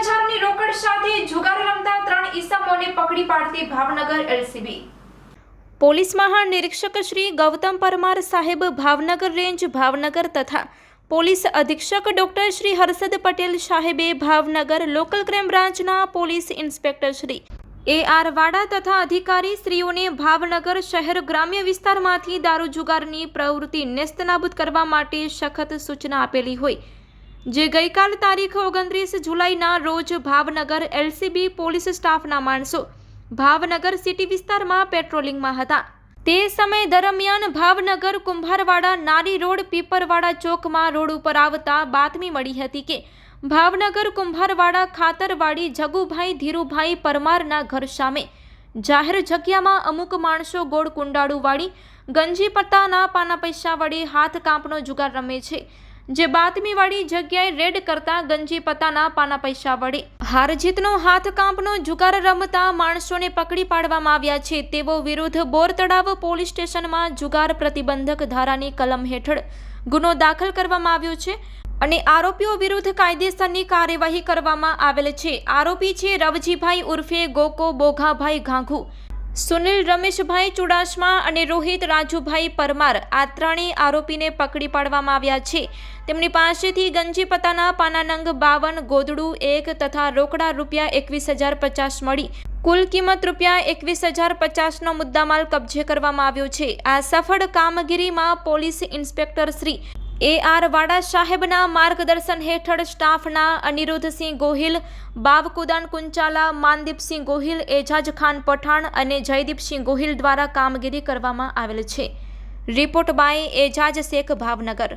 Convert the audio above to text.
હજારની રોકડ સાથે જુગાર રમતા ત્રણ ઈસમોને પકડી પાડતી ભાવનગર એલસીબી. પોલીસ મહાનિરીક્ષક શ્રી ગૌતમ પરમાર સાહેબ ભાવનગર રેન્જ ભાવનગર તથા પોલીસ અધિક્ષક ડોક્ટર શ્રી હર્ષદ પટેલ સાહેબે ભાવનગર લોકલ ક્રાઇમ બ્રાન્ચના police inspector Shri A R Vada તથા અધિકારી શ્રીઓને ભાવનગર શહેર ગ્રામ્ય વિસ્તારમાંથી દારૂ જુગારની પ્રવૃત્તિ નેસ્તનાબૂદ કરવા માટે સખત સૂચના આપેલી હોય જે ગઈકાલ તારીખ ઓગણત્રીસ જુલાઈના રોજ ભાવનગર એલસીબી પોલીસ સ્ટાફના માણસો ભાવનગર સિટી વિસ્તારમાં પેટ્રોલિંગમાં હતા. તે સમય દરમિયાન ભાવનગર કુંભારવાડા નારી રોડ પીપરવાડા ચોકમાં રોડ ઉપર આવતા બાતમી મળી હતી કે ભાવનગર કુંભારવાડા ખાતરવાડી જગુભાઈ ધીરુભાઈ પરમારના ઘર સામે જાહેર જગ્યામાં અમુક માણસો ગોળ કુંડાળું વાળી ગંજી પત્તાના પાના પૈસા વડે હાથ કાંપનો જુગાર રમે છે. જે બાતમીવાળી જગ્યાએ રેડ કરતા ગંજી પત્તાના પાના પૈસા વડે. હાર જીતનો હાથ કાંપનો જુગાર રમતા માણસોને પકડી પાડવામાં આવ્યા છે તેવો વિરુદ્ધ બોર તળાવ પોલીસ સ્ટેશનમાં જુગાર પ્રતિબંધક ધારાની કલમ હેઠળ ગુનો દાખલ કરવામાં આવ્યો છે અને આરોપીઓ વિરુદ્ધ કાયદેસરની કાર્યવાહી કરવામાં આવેલ છે. આરોપી છે રવજીભાઈ ઉર્ફે ગોકો બોઘાભાઈ ઘાંઘુ. સુનિલ રમેશભાઈ ચુડાસમા અને રોહિત રાજુભાઈ પરમાર આ ત્રણેય આરોપીને પકડી પાડવામાં આવ્યા છે. તેમની પાસેથી ગંજી પત્તાના પાનાનંગ બાવન, ગોદડું એક તથા રોકડા રૂપિયા એકવીસ હજાર પચાસ મળી. કુલ કિંમત રૂપિયા એકવીસ હજાર પચાસનો મુદ્દામાલ કબજે કરવામાં આવ્યો છે. આ સફળ કામગીરીમાં police inspector Shri A R Vada સાહેબના માર્ગદર્શન હેઠળ સ્ટાફના અનિરુદ્ધસિંહ ગોહિલ, બાવકુદાન કુંચાલા, માનદીપસિંહ ગોહિલ, એજાજ ખાન પઠાણ અને જયદીપસિંહ ગોહિલ દ્વારા કામગીરી કરવામાં આવેલ છે. Report by Ejaz Shaikh Bhavnagar.